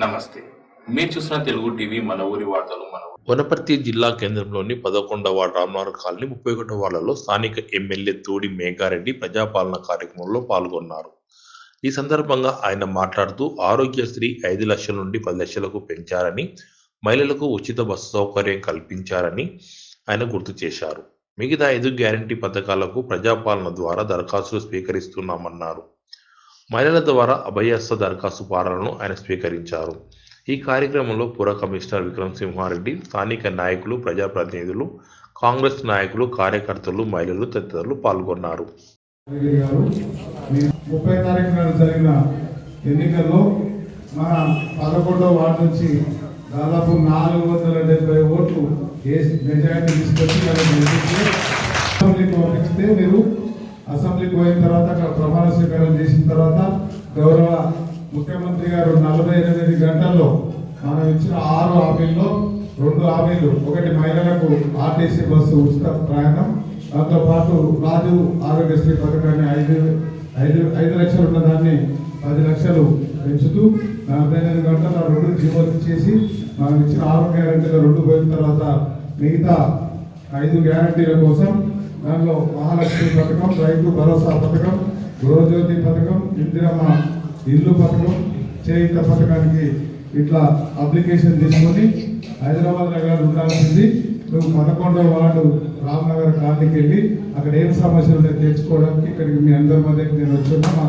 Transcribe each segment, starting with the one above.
నమస్తే. మీరు చూసిన తెలుగు టీవీ మన ఊరి వార్తలు మన వనపర్తి జిల్లా కేంద్రంలోని పదకొండవ వార్డు రామనగర్ కాలనీ ముప్పై ఒకటో వార్డులలో స్థానిక ఎమ్మెల్యే తోడి మేఘారెడ్డి ప్రజాపాలన కార్యక్రమంలో పాల్గొన్నారు. ఈ సందర్భంగా ఆయన మాట్లాడుతూ ఆరోగ్యశ్రీ ఐదు లక్షల నుండి పది లక్షలకు పెంచారని మహిళలకు ఉచిత బస్సు సౌకర్యం కల్పించారని ఆయన గుర్తు చేశారు. మిగతా ఐదు గ్యారంటీ పథకాలకు ప్రజాపాలన ద్వారా దరఖాస్తులు స్వీకరిస్తున్నామన్నారు. మహిళల ద్వారా అభయస్థ దరఖాస్తు ఫారాలను ఆయన స్వీకరించారు. ఈ కార్యక్రమంలో పుర కమిషనర్ విక్రమ్ సింహారెడ్డి స్థానిక నాయకులు ప్రజాప్రతినిధులు కాంగ్రెస్ నాయకులు కార్యకర్తలు మహిళలు తదితరులు పాల్గొన్నారు. ముప్పై తారీఖు నాడు జరిగిన ఎన్నికల్లో మన పదకొండవ వార్డు నుంచి దాదాపు నాలుగు వందల డెబ్బై ఓట్లు మెజారిటీ తీసుకొచ్చి పంపిస్తే మీరు అసెంబ్లీకి పోయిన తర్వాత అక్కడ ప్రమాణ స్వీకారం చేసిన తర్వాత గౌరవ ముఖ్యమంత్రి గారు నలభై ఎనిమిది గంటల్లో మనం ఇచ్చిన ఆరు హామీల్లో రెండు హామీలు. ఒకటి మహిళలకు ఆర్టీసీ బస్సు ఉచిత ప్రయాణం. దాంతోపాటు రాజు ఆరోగ్యశ్రీ పథకాన్ని ఐదు ఐదు ఐదు లక్షలు ఉన్న దాన్ని పది లక్షలు పెంచుతూ నలభై ఎనిమిది గంటల రెండు జీవోలు చేసి మనం ఇచ్చిన ఆరు గ్యారంటీలు రెండు పోయిన తర్వాత మిగతా ఐదు గ్యారంటీల కోసం దానిలో మహాలక్ష్మి పథకం రైతు భరోసా పథకం గృహజ్యోతి పథకం ఇందిరమ్మ ఇల్లు పథకం చేయుత పథకానికి ఇట్లా అప్లికేషన్ తీసుకొని హైదరాబాద్ నగరాలు ఉండాల్సింది. నువ్వు పదకొండవ వార్డు రామ్నగర్ కాలనీకి వెళ్ళి అక్కడ ఏం సమస్యలు ఉన్నాయో తెచ్చుకోవడానికి ఇక్కడికి మీ అందరి మధ్యకి నేను వచ్చాను మా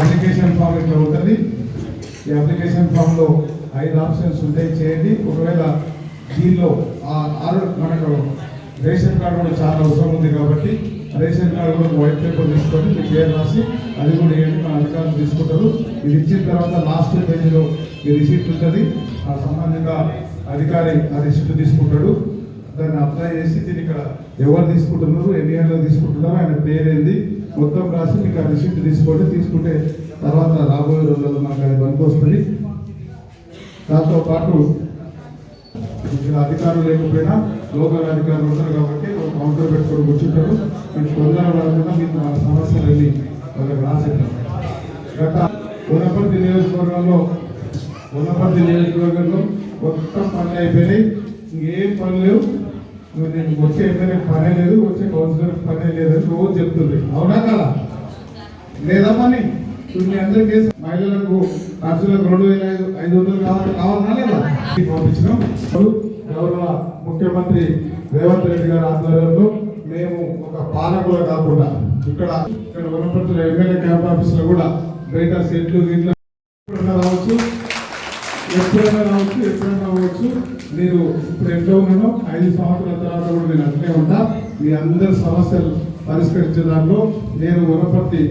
అప్లికేషన్ ఫామ్ ఇట్లా ఉంటుంది. ఈ అప్లికేషన్ ఫామ్లో ఐదు ఆప్షన్స్ ఉంటాయి. చేయండి. ఒకవేళ దీనిలో మనకు రేషన్ కార్డు కూడా చాలా అవసరం ఉంది కాబట్టి రేషన్ కార్డు కూడా వైట్ పేపర్ తీసుకొని మీ పేరు రాసి అది కూడా ఏంటి మన అధికారులు తీసుకుంటారు. ఇది ఇచ్చిన తర్వాత లాస్ట్ పేజీలో ఈ రిసీప్ట్ ఉంటుంది. ఆ సంబంధిత అధికారి ఆ రిసీప్ట్ తీసుకుంటాడు. దాన్ని అప్లై చేసి దీన్ని ఇక్కడ ఎవరు తీసుకుంటున్నారు ఎన్ని గంటలు తీసుకుంటున్నారు ఆయన పేరేంది మొత్తం రాసి మీకు ఆ రిసీప్ట్ తీసుకోండి తీసుకుంటే తర్వాత రాబోయే రోజుల్లో మనకు అది పనికి వస్తుంది దాంతో పాటు ఇక్కడ అధికారులు లేకపోయినా లోకల్ అధికారులు ఉంటారు కాబట్టి ఒక కౌంటర్ పెట్టుకొని కూర్చుంటారు. మీకు తొందర పడకుండా మీకు ఆ సమస్యలన్నీ వాళ్ళకి రాసేటారు గత ఉన్నపర్తి నియోజకవర్గంలో ఉన్నపర్తి నియోజకవర్గంలో మొత్తం పనులు అయిపోయినాయి. ఇంకేం పనులు లేవు. నేను వచ్చే ఎమ్మెల్యే పనే లేదు వచ్చే కౌన్సిలర్ పనే లేదని రోజు చెప్తుంది అవునా కదా? లేదా మీ అందరికీ మహిళలకు ఖర్చులకు రెండు వేల ఐదు ఐదు వందలు కావాలి కావాలన్నా లేదా? పంపించినాం. గౌరవ ముఖ్యమంత్రి రేవంత్ రెడ్డి గారి ఆధ్వర్యంలో మేము ఒక పాలకులు కాకుండా ఇక్కడ ఇక్కడ వనపర్తిలో ఎమ్మెల్యే క్యాంప్ ఆఫీస్లో కూడా బయట సెట్లు గిట్లు ఎప్పుడైనా రావచ్చు. ఎప్పుడైనా రావచ్చు ఎప్పుడైనా రావచ్చు. మీరు ఇప్పుడు ఎంత ఉన్నానో ఐదు సంవత్సరాల తర్వాత కూడా నేను అట్లే ఉంటా. మీ అందరి సమస్యలు పరిష్కరించడంలో దాంట్లో నేను వనపర్తి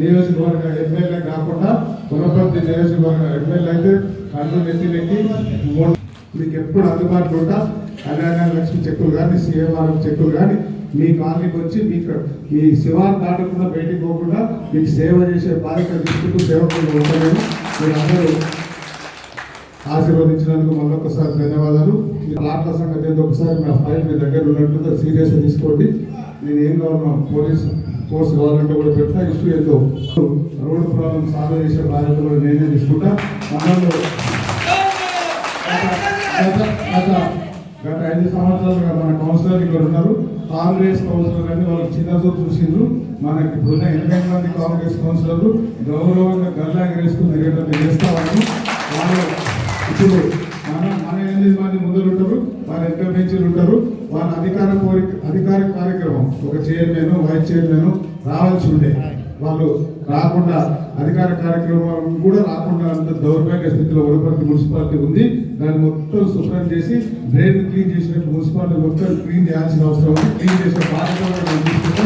నియోజకవర్గ ఎమ్మెల్యే కాకుండా వనపర్తి నియోజకవర్గ ఎమ్మెల్యే అయితే కళ్ళు నెత్తి నెట్టి మీకు ఎప్పుడు అందుబాటులో ఉంటా కళ్యాణ లక్ష్మి చెక్కులు కానీ సీఎంఆర్ఎం చెక్కులు కానీ మీ కాలనీకి వచ్చి మీకు మీ శివాన్ని దాటకుండా బయటికి పోకుండా మీకు సేవ చేసే బాధ్యత తీసుకుంటూ సేవకులు ఉంటారని మీరు అందరూ ఆశీర్వదించినందుకు మళ్ళొకసారి ధన్యవాదాలు. మీ ప్లాట్ల సంగతి ఒకసారి నా ఫైల్ మీ దగ్గర ఉన్నట్టు సీరియస్ తీసుకోండి. నేను ఏం కావాలన్నా పోలీస్ ఫోర్స్ కావాలంటే కూడా పెడతా ఇష్యూ ఏదో. రోడ్డు ప్రాబ్లం సాల్వ్ చేసే బాధ్యత కూడా నేనే తీసుకుంటా. మనలో గత ఐదు సంవత్సరాలుగా మన కౌన్సిలర్ ఇక్కడ ఉన్నారు. కాంగ్రెస్ కౌన్సిలర్ అని వాళ్ళకి చిన్న చూసిండ్రు. మనకి ఇప్పుడున్న ఎనభై మంది కాంగ్రెస్ కౌన్సిలర్లు గౌరవంగా గల్లా ఎగరేసుకుని తిరిగేటట్టు చేస్తామని వాళ్ళు ఇప్పుడు మన మన ఎనిమిది మంది ముందులు ఉంటారు వాళ్ళ ఎంత బెంచీలు ఉంటారు వాళ్ళ అధికార కోరిక అధికార కార్యక్రమం ఒక చైర్మన్ వైస్ చైర్మన్ రావాల్సి ఉండే. వాళ్ళు రాకుండా అధికార కార్యక్రమం కూడా రాకుండా అంత దౌర్భాగ్య స్థితిలో వనపర్తి మున్సిపాలిటీ ఉంది. దాన్ని మొత్తం శుభ్రం చేసి డ్రైన్ క్లీన్ చేసినట్టు మున్సిపాలిటీ మొత్తం క్లీన్ చేయాల్సిన అవసరం ఉంది. క్లీన్ చేసే బాధ్యత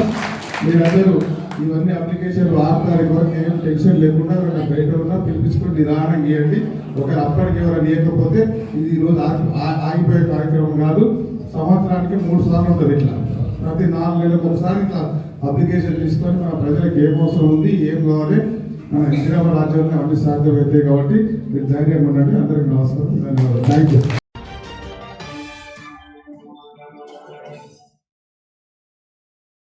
మీరందరూ ఇవన్నీ అప్లికేషన్లు ఆరు తారీఖు వరకు ఏం టెన్షన్ లేకుండా ఎవరైనా బయట ఉన్నా పిలిపించుకొని నిదానం చేయండి ఒకవేళ అప్పటికి ఎవరైనా ఇవ్వకపోతే ఇది ఈరోజు ఆ- ఆగిపోయే కార్యక్రమం కాదు. సంవత్సరానికి మూడు సార్లు ఉంటుంది ఇట్లా. ప్రతి నాలుగు నెలలకు ఒకసారి ఇట్లా అప్లికేషన్ తీసుకొని మన ప్రజలకు ఏం అవసరం ఉంది ఏం కావాలి మన ఇందిరామ రాజ్యంలో అన్ని సాధ్యమవుతాయి కాబట్టి మీరు ధైర్యం ఉండండి. అందరికి నమస్కారం. ధన్యవాదాలు. Thank you